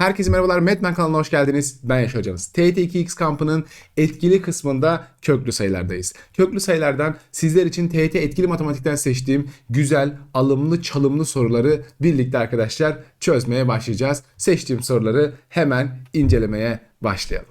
Herkese merhabalar. Metmen kanalına hoş geldiniz. Ben Yaşar Hocanız. TYT2X kampının etkili kısmında köklü sayılardayız. Köklü sayılardan sizler için TYT etkili matematikten seçtiğim güzel, alımlı, çalımlı soruları birlikte arkadaşlar çözmeye başlayacağız. Seçtiğim soruları hemen incelemeye başlayalım.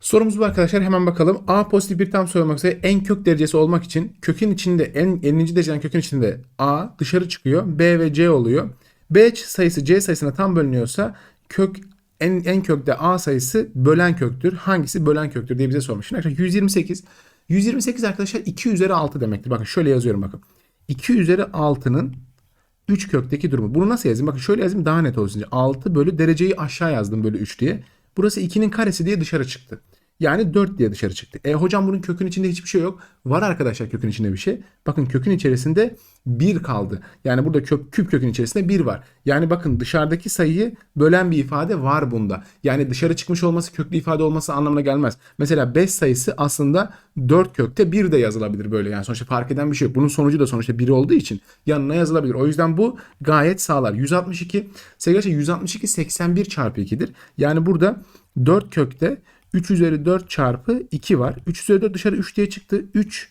Sorumuz bu arkadaşlar hemen bakalım. A pozitif bir tam sayı olmak üzere en kök derecesi olmak için kökün içinde en 50. dereceden kökün içinde A dışarı çıkıyor. B ve C oluyor. B sayısı C sayısına tam bölünüyorsa kök en, en kökte A sayısı bölen köktür. Hangisi bölen köktür diye bize sormuş. Şimdi arkadaşlar 128. 128 arkadaşlar 2 üzeri 6 demektir. Bakın şöyle yazıyorum bakın. 2 üzeri 6'nın 3 kökteki durumu. Bunu nasıl yazayım? Bakın şöyle yazayım daha net olsun. 6 bölü dereceyi aşağı yazdım bölü 3 diye. Burası 2'nin karesi diye dışarı çıktı. Yani 4 diye dışarı çıktı. E hocam bunun kökün içinde hiçbir şey yok. Var arkadaşlar kökün içinde bir şey. Bakın kökün içerisinde 1 kaldı. Yani burada kök, küp kökün içerisinde 1 var. Yani bakın dışarıdaki sayıyı bölen bir ifade var bunda. Yani dışarı çıkmış olması köklü ifade olması anlamına gelmez. Mesela 5 sayısı aslında 4 kökte 1 de yazılabilir böyle. Yani sonuçta fark eden bir şey yok. Bunun sonucu da sonuçta 1 olduğu için yanına yazılabilir. O yüzden bu gayet sağlar. 162 sevgili 162 81 çarpı 2'dir. Yani burada 4 kökte 3 üzeri 4 çarpı 2 var. 3 üzeri 4 dışarı 3 diye çıktı. 3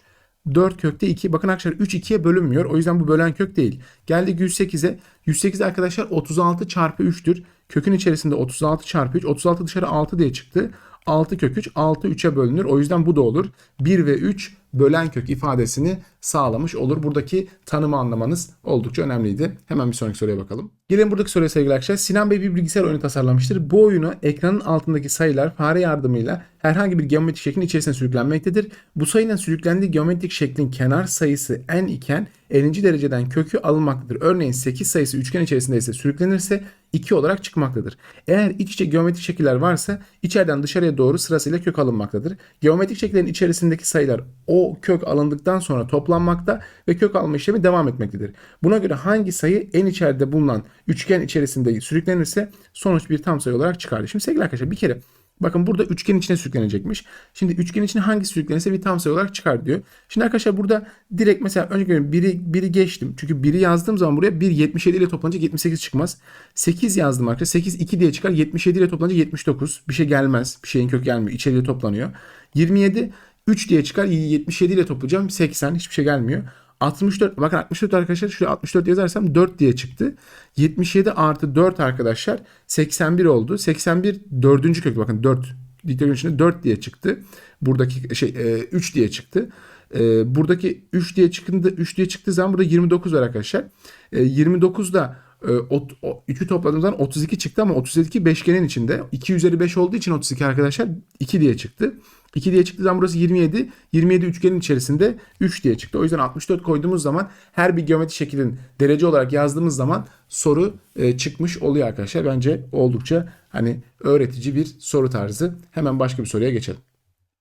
4 kökte 2. Bakın arkadaşlar 3 2'ye bölünmüyor. O yüzden bu bölen kök değil. Geldik 108'e. 108 arkadaşlar 36 çarpı 3'tür. Kökün içerisinde 36 çarpı 3. 36 dışarı 6 diye çıktı. 6 kök 3 6 3'e bölünür. O yüzden bu da olur. 1 ve 3 bölen kök ifadesini sağlamış olur. Buradaki tanımı anlamanız oldukça önemliydi. Hemen bir sonraki soruya bakalım. Gelin buradaki soruya sevgili arkadaşlar. Sinan Bey bir bilgisayar oyunu tasarlamıştır. Bu oyunu ekranın altındaki sayılar fare yardımıyla herhangi bir geometrik şeklin içerisine sürüklenmektedir. Bu sayının sürüklendiği geometrik şeklin kenar sayısı n iken 50. dereceden kökü alınmaktadır. Örneğin 8 sayısı üçgen içerisinde ise sürüklenirse 2 olarak çıkmaktadır. Eğer iç içe geometrik şekiller varsa içeriden dışarıya doğru sırasıyla kök alınmaktadır. Geometrik şekillerin içerisindeki sayılar o kök alındıktan sonra toplanmakta ve kök alma işlemi devam etmektedir. Buna göre hangi sayı en içeride bulunan üçgen içerisinde sürüklenirse sonuç bir tam sayı olarak çıkar. Şimdi sevgili arkadaşlar bir kere Bakın burada üçgen içine sürüklenecekmiş. Şimdi üçgen içine hangi sürüklenirse bir tam sayı olarak çıkar diyor. Şimdi arkadaşlar burada direkt mesela önce gördüm biri, biri geçtim. Çünkü biri yazdığım zaman buraya 1 77 ile toplanacak 78 çıkmaz. 8 yazdım arkadaşlar. 8 2 diye çıkar. 77 ile toplanacak 79. Bir şey gelmez. Bir şeyin kök gelmiyor. İçeriye toplanıyor. 27 3 diye çıkar. 77 ile toplayacağım. 80 hiçbir şey gelmiyor. 64 bakın 64 arkadaşlar şuraya 64 yazarsam 4 diye çıktı. 77 artı 4 arkadaşlar 81 oldu. 81 dördüncü kök bakın 4 dikdörtgen içinde 4 diye çıktı. Buradaki şey e, 3 diye çıktı. E, buradaki 3 diye çıktı 3 diye çıktığı zaman burada 29 var arkadaşlar. E, 29 da e, ot, o, 3'ü topladığım zaman 32 çıktı ama 32 beşgenin içinde. 2 üzeri 5 olduğu için 32 arkadaşlar 2 diye çıktı. 2 diye çıktığı zaman burası 27. 27 üçgenin içerisinde 3 diye çıktı. O yüzden 64 koyduğumuz zaman her bir geometri şeklin derece olarak yazdığımız zaman soru e, çıkmış oluyor arkadaşlar. Bence oldukça hani öğretici bir soru tarzı. Hemen başka bir soruya geçelim.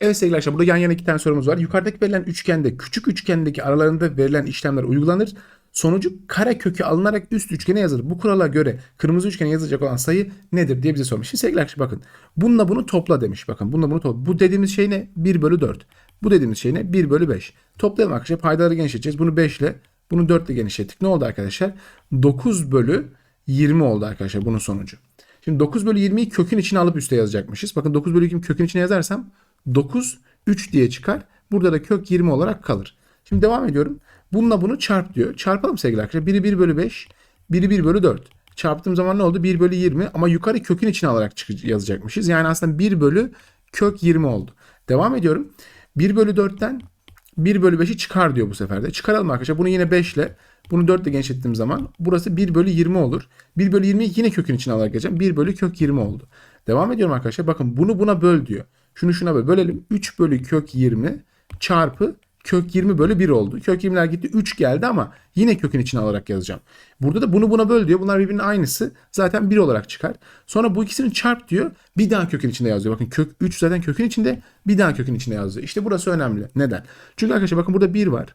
Evet sevgili arkadaşlar burada yan yana iki tane sorumuz var. Yukarıdaki verilen üçgende küçük üçgendeki aralarında verilen işlemler uygulanır. Sonucu kare kökü alınarak üst üçgene yazılır. Bu kurala göre kırmızı üçgene yazılacak olan sayı nedir diye bize sormuş. Şimdi sevgili arkadaşlar bakın. Bununla bunu topla demiş. Bakın bununla bunu topla. Bu dediğimiz şey ne? 1 bölü 4. Bu dediğimiz şey ne? 1 bölü 5. Toplayalım arkadaşlar. Paydaları genişleteceğiz. Bunu 5 ile bunu 4 ile genişlettik. Ne oldu arkadaşlar? 9 bölü 20 oldu arkadaşlar bunun sonucu. Şimdi 9 bölü 20'yi kökün içine alıp üste yazacakmışız. Bakın 9 bölü 20 kökün içine yazarsam 9 3 diye çıkar. Burada da kök 20 olarak kalır. Şimdi devam ediyorum. Bununla bunu çarp diyor. Çarpalım sevgili arkadaşlar. Biri 1 bölü 5. Biri 1 bölü 4. Çarptığım zaman ne oldu? 1 bölü 20 ama yukarı kökün içine alarak yazacakmışız. Yani aslında 1 bölü kök 20 oldu. Devam ediyorum. 1 bölü 4'ten 1 bölü 5'i çıkar diyor bu sefer de. Çıkaralım arkadaşlar. Bunu yine 5 ile bunu 4 ile genişlettiğim zaman burası 1 bölü 20 olur. 1 bölü 20'yi yine kökün içine alarak yazacağım. 1 bölü kök 20 oldu. Devam ediyorum arkadaşlar. Bakın bunu buna böl diyor. Şunu şuna böl. Bölelim. 3 bölü kök 20 çarpı kök 20 bölü 1 oldu. Kök 20'ler gitti 3 geldi ama yine kökün içine alarak yazacağım. Burada da bunu buna böl diyor. Bunlar birbirinin aynısı. Zaten 1 olarak çıkar. Sonra bu ikisini çarp diyor. Bir daha kökün içinde yazıyor. Bakın kök 3 zaten kökün içinde. Bir daha kökün içinde yazıyor. İşte burası önemli. Neden? Çünkü arkadaşlar bakın burada 1 var.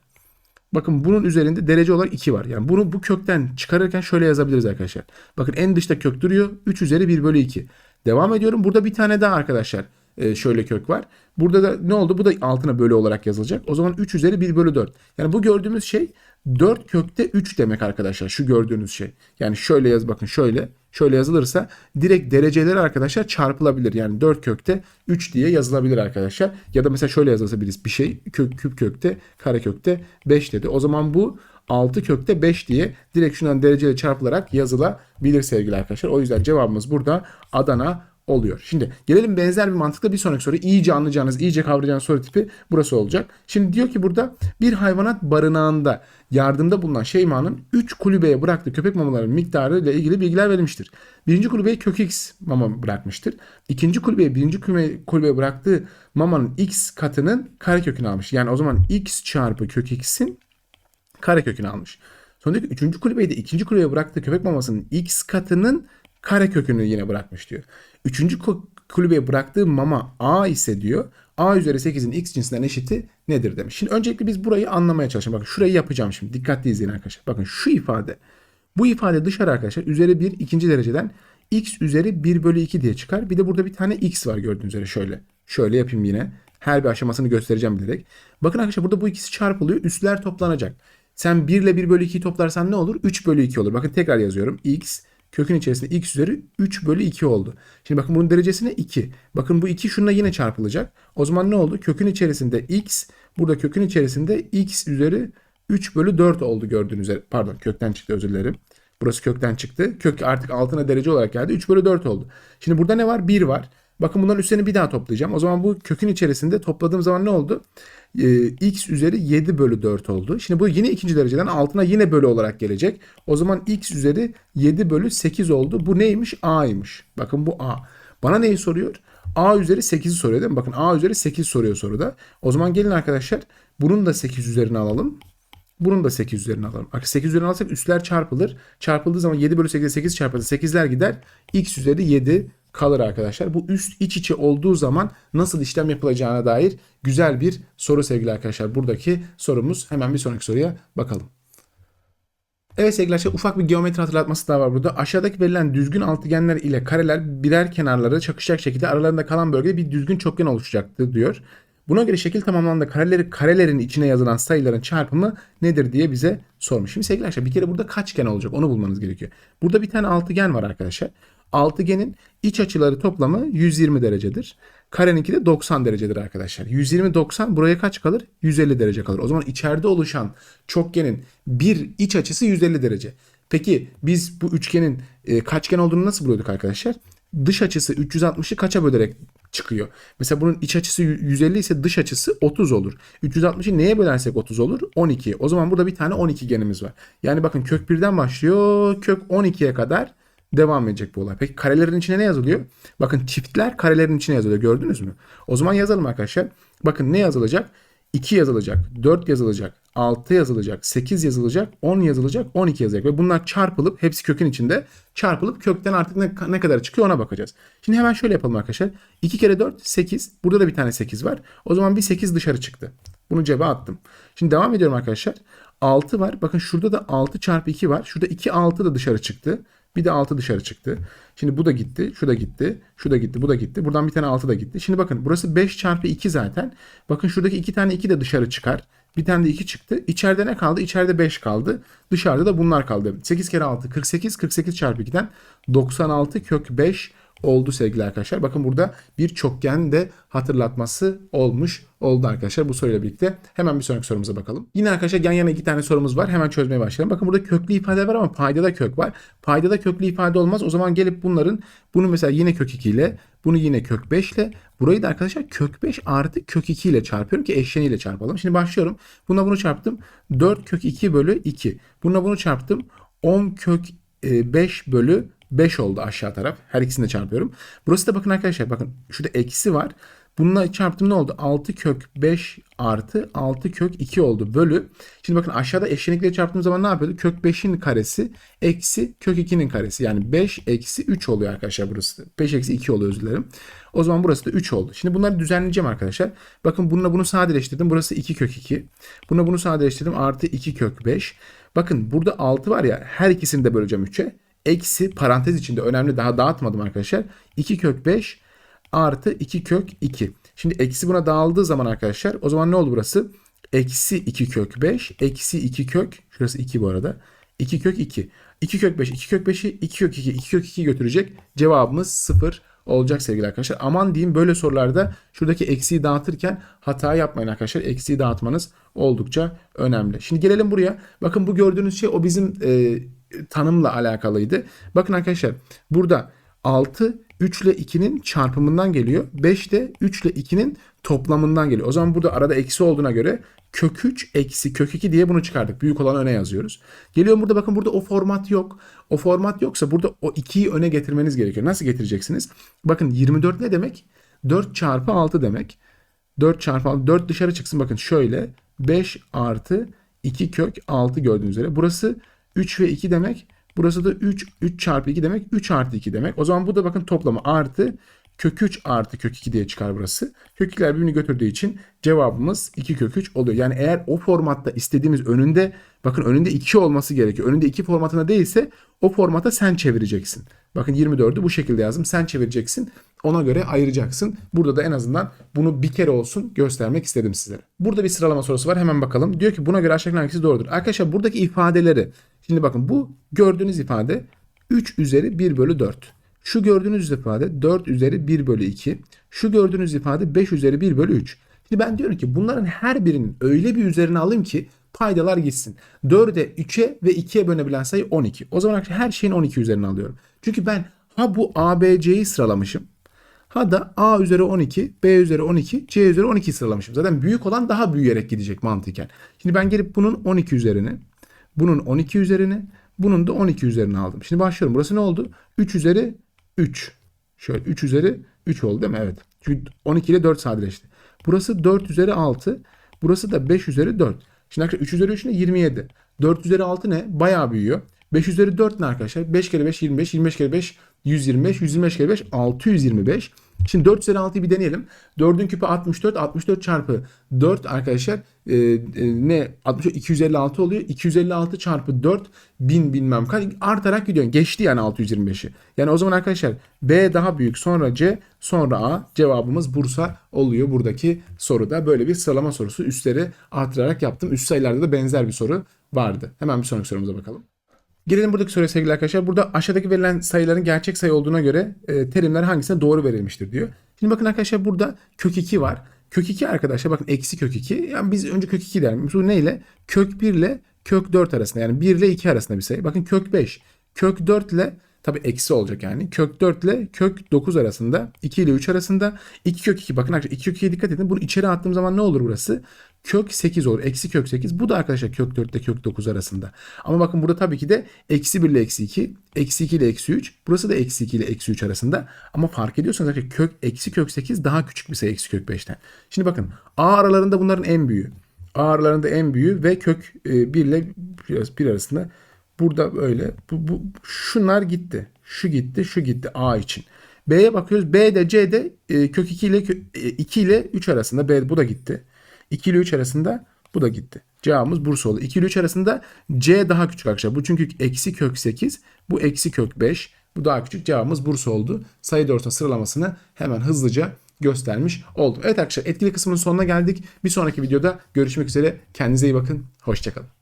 Bakın bunun üzerinde derece olarak 2 var. Yani bunu bu kökten çıkarırken şöyle yazabiliriz arkadaşlar. Bakın en dışta kök duruyor. 3 üzeri 1 bölü 2. Devam ediyorum. Burada bir tane daha arkadaşlar e, şöyle kök var. Burada da ne oldu? Bu da altına bölü olarak yazılacak. O zaman 3 üzeri 1 bölü 4. Yani bu gördüğümüz şey 4 kökte 3 demek arkadaşlar. Şu gördüğünüz şey. Yani şöyle yaz bakın şöyle. Şöyle yazılırsa direkt dereceleri arkadaşlar çarpılabilir. Yani 4 kökte 3 diye yazılabilir arkadaşlar. Ya da mesela şöyle yazılsa birisi bir şey kök, küp kökte kare kökte 5 dedi. O zaman bu 6 kökte 5 diye direkt şundan dereceyle çarpılarak yazılabilir sevgili arkadaşlar. O yüzden cevabımız burada Adana oluyor. Şimdi gelelim benzer bir mantıkla bir sonraki soru. İyice anlayacağınız, iyice kavrayacağınız soru tipi burası olacak. Şimdi diyor ki burada bir hayvanat barınağında yardımda bulunan Şeyma'nın 3 kulübeye bıraktığı köpek mamalarının miktarı ile ilgili bilgiler verilmiştir. Birinci kulübeye kök X mama bırakmıştır. İkinci kulübeye birinci kulübeye, bıraktığı mamanın X katının karekökünü almış. Yani o zaman X çarpı kök X'in karekökünü almış. Sonra diyor ki üçüncü kulübeyi de ikinci kulübeye bıraktığı köpek mamasının X katının karekökünü yine bırakmış diyor. Üçüncü kulübeye bıraktığı mama A ise diyor A üzeri 8'in x cinsinden eşiti nedir demiş. Şimdi öncelikle biz burayı anlamaya çalışalım. Bakın şurayı yapacağım şimdi. Dikkatli izleyin arkadaşlar. Bakın şu ifade. Bu ifade dışarı arkadaşlar üzeri 1 ikinci dereceden x üzeri 1 bölü 2 diye çıkar. Bir de burada bir tane x var gördüğünüz üzere şöyle. Şöyle yapayım yine. Her bir aşamasını göstereceğim direkt. Bakın arkadaşlar burada bu ikisi çarpılıyor. Üstler toplanacak. Sen 1 ile 1 bölü 2'yi toplarsan ne olur? 3 bölü 2 olur. Bakın tekrar yazıyorum. x kökün içerisinde x üzeri 3 bölü 2 oldu. Şimdi bakın bunun derecesine 2. Bakın bu 2 şununla yine çarpılacak. O zaman ne oldu? Kökün içerisinde x burada kökün içerisinde x üzeri 3 bölü 4 oldu gördüğünüz üzere. Pardon kökten çıktı özür dilerim. Burası kökten çıktı. Kök artık altına derece olarak geldi. 3 bölü 4 oldu. Şimdi burada ne var? 1 var. Bakın bunların üstlerini bir daha toplayacağım. O zaman bu kökün içerisinde topladığım zaman ne oldu? Ee, x üzeri 7 bölü 4 oldu. Şimdi bu yine ikinci dereceden altına yine bölü olarak gelecek. O zaman x üzeri 7 bölü 8 oldu. Bu neymiş? a'ymış. Bakın bu a. Bana neyi soruyor? a üzeri 8'i soruyor değil mi? Bakın a üzeri 8 soruyor soruda. O zaman gelin arkadaşlar bunun da 8 üzerine alalım. Bunun da 8 üzerine alalım. 8 üzerine alırsak üstler çarpılır. Çarpıldığı zaman 7 bölü 8 8 çarpılır. 8'ler gider. x üzeri 7 kalır arkadaşlar. Bu üst iç içe olduğu zaman nasıl işlem yapılacağına dair güzel bir soru sevgili arkadaşlar. Buradaki sorumuz hemen bir sonraki soruya bakalım. Evet sevgili arkadaşlar ufak bir geometri hatırlatması daha var burada. Aşağıdaki verilen düzgün altıgenler ile kareler birer kenarları çakışacak şekilde aralarında kalan bölgede bir düzgün çokgen oluşacaktır diyor. Buna göre şekil tamamlandığında kareleri, karelerin içine yazılan sayıların çarpımı nedir diye bize sormuş. Şimdi sevgili arkadaşlar bir kere burada kaçgen olacak onu bulmanız gerekiyor. Burada bir tane altıgen var arkadaşlar. Altıgenin iç açıları toplamı 120 derecedir. Kareninki de 90 derecedir arkadaşlar. 120 90 buraya kaç kalır? 150 derece kalır. O zaman içeride oluşan çokgenin bir iç açısı 150 derece. Peki biz bu üçgenin e, kaçgen olduğunu nasıl buluyorduk arkadaşlar? Dış açısı 360'ı kaça bölerek çıkıyor? Mesela bunun iç açısı 150 ise dış açısı 30 olur. 360'ı neye bölersek 30 olur? 12. O zaman burada bir tane 12 genimiz var. Yani bakın kök 1'den başlıyor. Kök 12'ye kadar devam edecek bu olay. Peki karelerin içine ne yazılıyor? Bakın çiftler karelerin içine yazılıyor. Gördünüz mü? O zaman yazalım arkadaşlar. Bakın ne yazılacak? 2 yazılacak, 4 yazılacak, 6 yazılacak, 8 yazılacak, 10 yazılacak, 12 yazılacak. Ve bunlar çarpılıp hepsi kökün içinde çarpılıp kökten artık ne, ne kadar çıkıyor ona bakacağız. Şimdi hemen şöyle yapalım arkadaşlar. 2 kere 4 8. Burada da bir tane 8 var. O zaman bir 8 dışarı çıktı. Bunu cebe attım. Şimdi devam ediyorum arkadaşlar. 6 var. Bakın şurada da 6 çarpı 2 var. Şurada 2 6 da dışarı çıktı. Bir de 6 dışarı çıktı. Şimdi bu da gitti. Şu da gitti. Şu da gitti. Bu da gitti. Buradan bir tane 6 da gitti. Şimdi bakın burası 5 çarpı 2 zaten. Bakın şuradaki 2 tane 2 de dışarı çıkar. Bir tane de 2 çıktı. İçeride ne kaldı? İçeride 5 kaldı. Dışarıda da bunlar kaldı. 8 kere 6 48. 48 çarpı 2'den 96 kök 5 oldu sevgili arkadaşlar. Bakın burada bir çokgen de hatırlatması olmuş oldu arkadaşlar bu soruyla birlikte. Hemen bir sonraki sorumuza bakalım. Yine arkadaşlar yan yana iki tane sorumuz var. Hemen çözmeye başlayalım. Bakın burada köklü ifade var ama paydada kök var. Paydada köklü ifade olmaz. O zaman gelip bunların bunu mesela yine kök 2 ile bunu yine kök 5 ile burayı da arkadaşlar kök 5 artı kök 2 ile çarpıyorum ki eşleniyle çarpalım. Şimdi başlıyorum. Buna bunu çarptım. 4 kök 2 bölü 2. Buna bunu çarptım. 10 kök 5 e, bölü 5 oldu aşağı taraf. Her ikisini de çarpıyorum. Burası da bakın arkadaşlar bakın şurada eksi var. Bununla çarptım ne oldu? 6 kök 5 artı 6 kök 2 oldu bölü. Şimdi bakın aşağıda eşlenikleri çarptığım zaman ne yapıyordu? Kök 5'in karesi eksi kök 2'nin karesi. Yani 5 eksi 3 oluyor arkadaşlar burası. 5 eksi 2 oluyor özür dilerim. O zaman burası da 3 oldu. Şimdi bunları düzenleyeceğim arkadaşlar. Bakın bununla bunu sadeleştirdim. Burası 2 kök 2. Bununla bunu sadeleştirdim. Artı 2 kök 5. Bakın burada 6 var ya her ikisini de böleceğim 3'e eksi parantez içinde önemli daha dağıtmadım arkadaşlar. 2 kök 5 artı 2 kök 2. Şimdi eksi buna dağıldığı zaman arkadaşlar o zaman ne oldu burası? eksi 2 kök 5 eksi 2 kök şurası 2 bu arada 2 kök 2. 2 kök 5 2 kök 5'i 2 kök 2 2 kök 2 götürecek. Cevabımız 0 olacak sevgili arkadaşlar. Aman diyeyim böyle sorularda şuradaki eksiği dağıtırken hata yapmayın arkadaşlar. Eksiği dağıtmanız oldukça önemli. Şimdi gelelim buraya. Bakın bu gördüğünüz şey o bizim e, tanımla alakalıydı. Bakın arkadaşlar burada 6 3 ile 2'nin çarpımından geliyor. 5 de 3 ile 2'nin toplamından geliyor. O zaman burada arada eksi olduğuna göre kök 3 eksi kök 2 diye bunu çıkardık. Büyük olan öne yazıyoruz. Geliyor burada bakın burada o format yok. O format yoksa burada o 2'yi öne getirmeniz gerekiyor. Nasıl getireceksiniz? Bakın 24 ne demek? 4 çarpı 6 demek. 4 çarpı 6. 4 dışarı çıksın. Bakın şöyle. 5 artı 2 kök 6 gördüğünüz üzere. Burası 3 ve 2 demek. Burası da 3. 3 çarpı 2 demek. 3 artı 2 demek. O zaman bu da bakın toplamı artı kök 3 artı kök 2 diye çıkar burası. Kök 2'ler birbirini götürdüğü için cevabımız 2 kök 3 oluyor. Yani eğer o formatta istediğimiz önünde bakın önünde 2 olması gerekiyor. Önünde 2 formatına değilse o formata sen çevireceksin. Bakın 24'ü bu şekilde yazdım. Sen çevireceksin. Ona göre ayıracaksın. Burada da en azından bunu bir kere olsun göstermek istedim sizlere. Burada bir sıralama sorusu var. Hemen bakalım. Diyor ki buna göre aşağıdakilerden hangisi doğrudur? Arkadaşlar buradaki ifadeleri şimdi bakın bu gördüğünüz ifade 3 üzeri 1 bölü 4. Şu gördüğünüz ifade 4 üzeri 1 bölü 2. Şu gördüğünüz ifade 5 üzeri 1 bölü 3. Şimdi ben diyorum ki bunların her birinin öyle bir üzerine alayım ki paydalar gitsin. 4'e 3'e ve 2'ye bölünebilen sayı 12. O zaman her şeyin 12 üzerine alıyorum. Çünkü ben ha bu ABC'yi sıralamışım. Ha da A üzeri 12, B üzeri 12, C üzeri 12 sıralamışım. Zaten büyük olan daha büyüyerek gidecek mantıken. Şimdi ben gelip bunun 12 üzerini, bunun 12 üzerini, bunun da 12 üzerine aldım. Şimdi başlıyorum. Burası ne oldu? 3 üzeri 3. Şöyle 3 üzeri 3 oldu değil mi? Evet. Çünkü 12 ile 4 sadeleşti. Burası 4 üzeri 6. Burası da 5 üzeri 4. Şimdi arkadaşlar 3 üzeri 3 ne? 27. 4 üzeri 6 ne? Bayağı büyüyor. 5 üzeri 4 ne arkadaşlar? 5 kere 5 25. 25 kere 5 125. 125 kere 5 625. Şimdi 4 üzeri 6'yı bir deneyelim. 4'ün küpü 64. 64 çarpı 4 arkadaşlar e, e, ne? 64 256 oluyor. 256 çarpı 4 bin bilmem kaç artarak gidiyor. Geçti yani 625'i. Yani o zaman arkadaşlar B daha büyük sonra C sonra A cevabımız Bursa oluyor buradaki soruda. Böyle bir sıralama sorusu üstleri artırarak yaptım. Üst sayılarda da benzer bir soru vardı. Hemen bir sonraki sorumuza bakalım. Gelelim buradaki soruya sevgili arkadaşlar. Burada aşağıdaki verilen sayıların gerçek sayı olduğuna göre e, terimler hangisine doğru verilmiştir diyor. Şimdi bakın arkadaşlar burada kök 2 var. Kök 2 arkadaşlar bakın eksi kök 2. Yani biz önce kök 2 derim. Bu neyle? Kök 1 ile kök 4 arasında yani 1 ile 2 arasında bir sayı. Bakın kök 5. Kök 4 ile tabi eksi olacak yani. Kök 4 ile kök 9 arasında. 2 ile 3 arasında. 2 kök 2 bakın arkadaşlar 2 kök 2'ye dikkat edin. Bunu içeri attığım zaman ne olur burası? Kök 8 olur. Eksi kök 8. Bu da arkadaşlar kök 4 ile kök 9 arasında. Ama bakın burada tabii ki de eksi 1 ile eksi 2. Eksi 2 ile eksi 3. Burası da eksi 2 ile eksi 3 arasında. Ama fark ediyorsanız arkadaşlar kök eksi kök 8 daha küçük bir sayı eksi kök 5'ten. Şimdi bakın A aralarında bunların en büyüğü. A aralarında en büyüğü ve kök 1 ile 1 arasında. Burada böyle. Bu, bu, şunlar gitti. Şu gitti, şu gitti A için. B'ye bakıyoruz. B de C de e, kök 2 ile 2 ile 3 arasında. B bu da gitti. 2 ile 3 arasında bu da gitti. Cevabımız Bursa oldu. 2 ile 3 arasında C daha küçük arkadaşlar. Bu çünkü eksi kök 8. Bu eksi kök 5. Bu daha küçük. Cevabımız Bursa oldu. Sayı doğrusuna sıralamasını hemen hızlıca göstermiş oldum. Evet arkadaşlar etkili kısmının sonuna geldik. Bir sonraki videoda görüşmek üzere. Kendinize iyi bakın. Hoşçakalın.